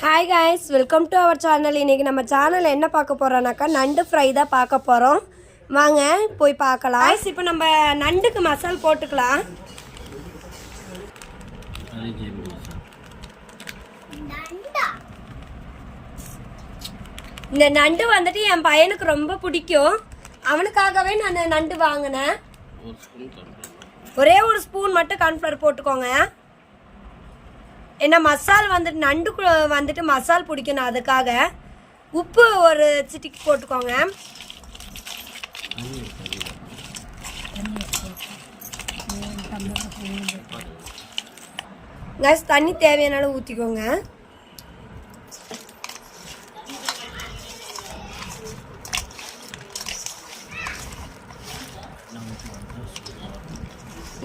Hi guys welcome to our channel இன்றைக்கி நம்ம channel என்ன பார்க்க போகிறோம்னாக்கா நண்டு ஃப்ரை தான் பார்க்க போகிறோம் வாங்க போய் பார்க்கலாம். காய்ஸ் இப்போ நம்ம நண்டுக்கு மசால் போட்டுக்கலாம். இந்த நண்டு வந்துட்டு என் பையனுக்கு ரொம்ப பிடிக்கும். அவனுக்காகவே நான் நண்டு வாங்கினேன். ஒரு ஒரே ஒரு ஸ்பூன் மட்டும் கார்ன்ஃப்ளவர் போட்டுக்கோங்க. ஏன்னா மசால் வந்துட்டு நண்டு வந்துட்டு மசால் பிடிக்கணும் அதுக்காக. உப்பு ஒரு சிட்டிக்கு போட்டுக்கோங்க. தண்ணி தண்ணி கேஸ் தண்ணி தேவையான அளவு ஊற்றிக்கோங்க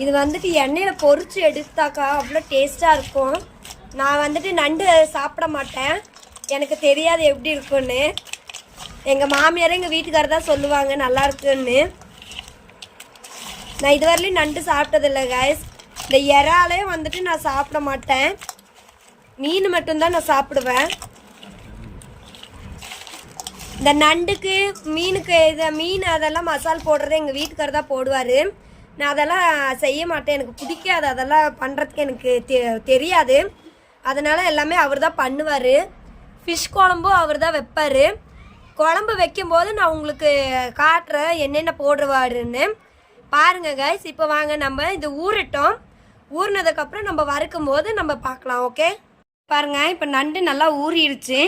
இது வந்துட்டு எண்ணெயில் பொறிச்சு எடுத்தாக்கா அவ்வளோ டேஸ்ட்டாக இருக்கும். நான் வந்துட்டு நண்டு சாப்பிட மாட்டேன். எனக்கு தெரியாது எப்படி இருக்குன்னு எங்கள் மாமியார் எங்கள் வீட்டுக்காரர் தான் சொல்லுவாங்க நல்லா இருக்குன்னு. நான் இதுவரையிலும் நண்டு சாப்பிட்டதில்ல காய்ஸ் இந்த இறாலே வந்துட்டு நான் சாப்பிட மாட்டேன். மீன் மட்டும்தான் நான் சாப்பிடுவேன். இந்த நண்டுக்கு மீனுக்கு இதை மீன் அதெல்லாம் மசால் போடுறது எங்கள் வீட்டுக்காரர் தான் போடுவார். நான் அதெல்லாம் செய்ய மாட்டேன். எனக்கு பிடிக்காது. அதெல்லாம் பண்ணுறதுக்கு எனக்கு தெ தெரியாது. அதனால் எல்லாமே அவர் தான் பண்ணுவார். ஃபிஷ் குழம்பும் அவர் தான் வைப்பார். குழம்பு வைக்கும்போது நான் உங்களுக்கு காட்டுறேன் என்னென்ன போடுவாருன்னு. பாருங்கள் கைஸ் இப்போ வாங்க நம்ம இது ஊறட்டும். ஊறினதுக்கப்புறம் நம்ம வறுக்கும் போது நம்ம பார்க்கலாம் ஓகே பாருங்கள் இப்போ நண்டு நல்லா ஊறிடுச்சு.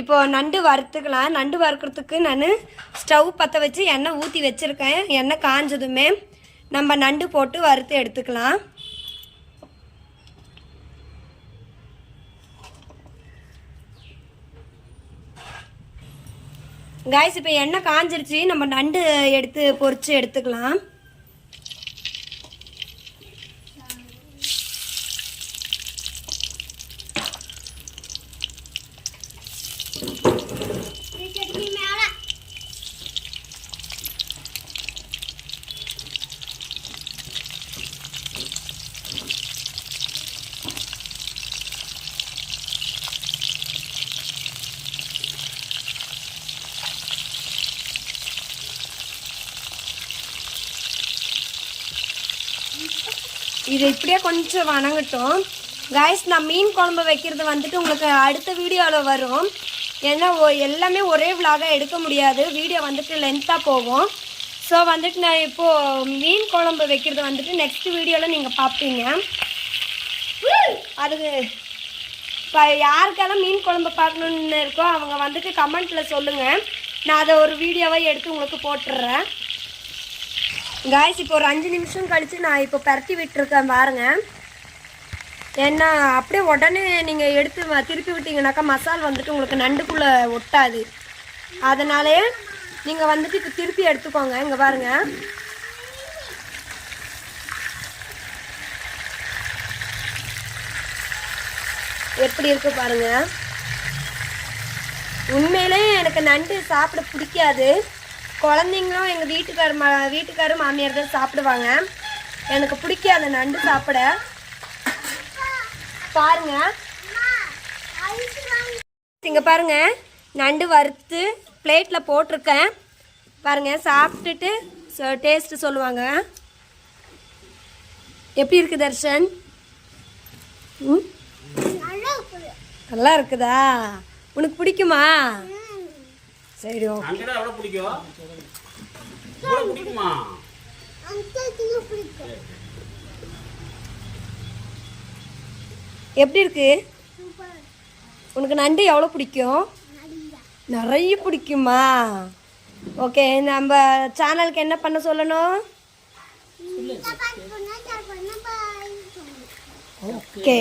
இப்போ நண்டு வறுத்துக்கலாம். நண்டு வறுக்கிறதுக்கு நான் ஸ்டவ் பற்ற வச்சு எண்ணெய் ஊற்றி வச்சுருக்கேன். எண்ணெய் காஞ்சதுமே நம்ம நண்டு போட்டு வறுத்து எடுத்துக்கலாம். காய்ஸ் இப்போ எண்ணெய் காஞ்சிருச்சு. நம்ம நண்டு எடுத்து பொறிச்சு எடுத்துக்கலாம். இது இப்படியே கொஞ்சம் வணங்கட்டும். காய்ஸ் நான் மீன் குழம்பு வைக்கிறது வந்துட்டு உங்களுக்கு அடுத்த வீடியோவில் வரும். ஏன்னா ஒ- எல்லாமே ஒரே விலாகாக எடுக்க முடியாது. வீடியோ வந்துட்டு லென்த்தாக போகும். ஸோ வந்துட்டு நான் இப்போது மீன் குழம்பு வைக்கிறது வந்துட்டு நெக்ஸ்ட் வீடியோவில் நீங்கள் பார்ப்பீங்க அதுக்கு இப்போ யாருக்கெல்லாம் மீன் குழம்பு பார்க்கணுன்னு இருக்கோ அவங்க வந்துட்டு கமெண்ட்டில் சொல்லுங்கள் நான் அதை ஒரு வீடியோவை எடுத்து உங்களுக்கு போட்டுடுறேன் காய்ஸ் இப்போ ஒரு அஞ்சு நிமிஷம் கழித்து நான் இப்போ பரட்டி விட்டுருக்கேன் பாருங்கள் ஏன்னா அப்படியே உடனே நீங்கள் எடுத்து வ- திருப்பி விட்டிங்கனாக்கா மசால் வந்துட்டு உங்களுக்கு நண்டுக்குள்ளே ஒட்டாது. அதனாலே நீங்கள் வந்துட்டு இப்போ திருப்பி எடுத்துக்கோங்க. இங்கே பாருங்க. எப்படி இருக்கு பாருங்க. உண்மையிலே எனக்கு நண்டு சாப்பிட பிடிக்காது. குழந்தைங்களும் எங்கள் வீட்டுக்கார மா வீட்டுக்காரும் மாமியார் தான் சாப்பிடுவாங்க. எனக்கு பிடிக்காது நண்டு சாப்பிட. பாருங்க. இங்கே பாருங்க. நண்டு வறுத்து பிளேட்டில் போட்டிருக்கேன். பாருங்க சாப்பிட்டுட்டு டேஸ்ட்டு சொல்லுவாங்க. எப்படி இருக்குது தர்ஷன்? ம்? நல்லா இருக்குதா? உனக்கு பிடிக்குமா? சரி ஓகே அங்கடா எவ்வளோ பிடிக்கும்? எவ்வளோ பிடிக்குமா? எப்படி இருக்கு? உனக்கு நண்டு எவ்வளோ பிடிக்கும்? நிறைய பிடிக்குமா? ஓகே நம்ம சேனலுக்கு என்ன பண்ண சொல்லணும்? ஓகே.